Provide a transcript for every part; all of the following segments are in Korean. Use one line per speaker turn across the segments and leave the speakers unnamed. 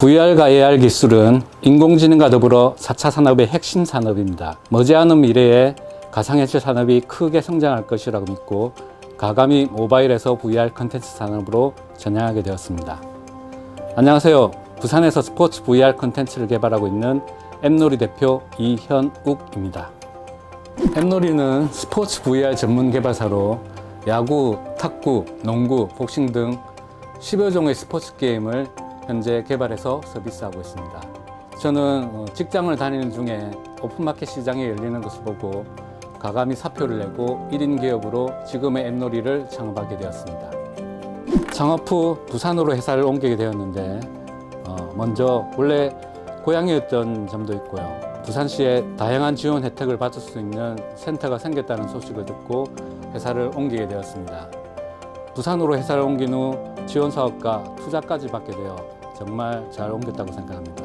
VR과 AR 기술은 인공지능과 더불어 4차 산업의 핵심 산업입니다. 머지않은 미래에 가상현실 산업이 크게 성장할 것이라고 믿고 가감히 모바일에서 VR 컨텐츠 산업으로 전향하게 되었습니다. 안녕하세요. 부산에서 스포츠 VR 컨텐츠를 개발하고 있는 앱놀이 대표 이현욱입니다. 앱놀이는 스포츠 VR 전문 개발사로 야구, 탁구, 농구, 복싱 등 10여 종의 스포츠 게임을 현재 개발해서 서비스하고 있습니다. 저는 어, 직장을 다니는 중에 오픈마켓 시장이 열리는 것을 보고 가감히 사표를 내고 1인 기업으로 지금의 앱놀이를 창업하게 되었습니다. 창업 후 부산으로 회사를 옮기게 되었는데 어, 먼저 원래 고향이었던 점도 있고요. 부산시에 다양한 지원 혜택을 받을 수 있는 센터가 생겼다는 소식을 듣고 회사를 옮기게 되었습니다. 부산으로 회사를 옮긴 후 지원 사업과 투자까지 받게 되어 정말 잘 옮겼다고 생각합니다.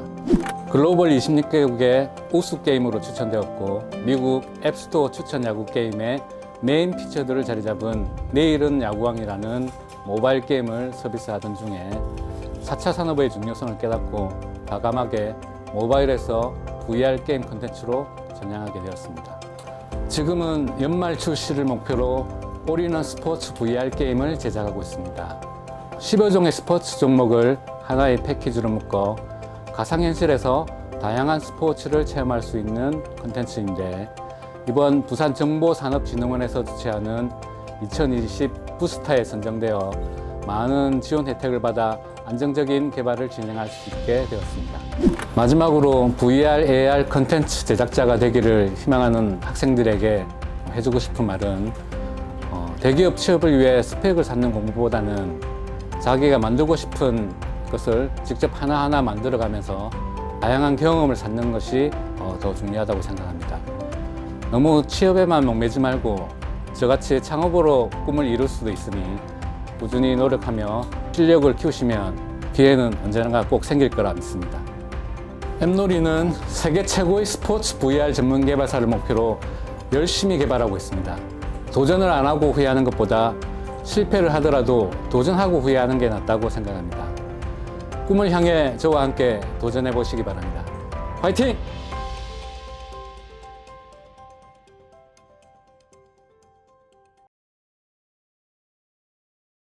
글로벌 26개국의 우수 게임으로 추천되었고 미국 앱스토어 추천 야구 게임의 메인 피처들을 자리 잡은 내일은 야구왕이라는 모바일 게임을 서비스하던 중에 4차 산업의 중요성을 깨닫고 과감하게 모바일에서 VR 게임 콘텐츠로 전향하게 되었습니다. 지금은 연말 출시를 목표로 올인원 스포츠 VR 게임을 제작하고 있습니다. 10여 종의 스포츠 종목을 하나의 패키지로 묶어 가상현실에서 다양한 스포츠를 체험할 수 있는 콘텐츠인데 이번 부산정보산업진흥원에서 주최하는 2020 부스타에 선정되어 많은 지원 혜택을 받아 안정적인 개발을 진행할 수 있게 되었습니다. 마지막으로 VR, AR 컨텐츠 제작자가 되기를 희망하는 학생들에게 해주고 싶은 말은 어, 대기업 취업을 위해 스펙을 쌓는 공부보다는 자기가 만들고 싶은 것을 직접 하나하나 만들어가면서 다양한 경험을 쌓는 것이 어, 더 중요하다고 생각합니다. 너무 취업에만 목매지 말고 저같이 창업으로 꿈을 이룰 수도 있으니 꾸준히 노력하며 실력을 키우시면 기회는 언젠가 꼭 생길 거라 믿습니다. 앱놀이는 세계 최고의 스포츠 VR 전문 개발사를 목표로 열심히 개발하고 있습니다. 도전을 안 하고 후회하는 것보다 실패를 하더라도 도전하고 후회하는 게 낫다고 생각합니다. 꿈을 향해 저와 함께 도전해 보시기 바랍니다. 화이팅!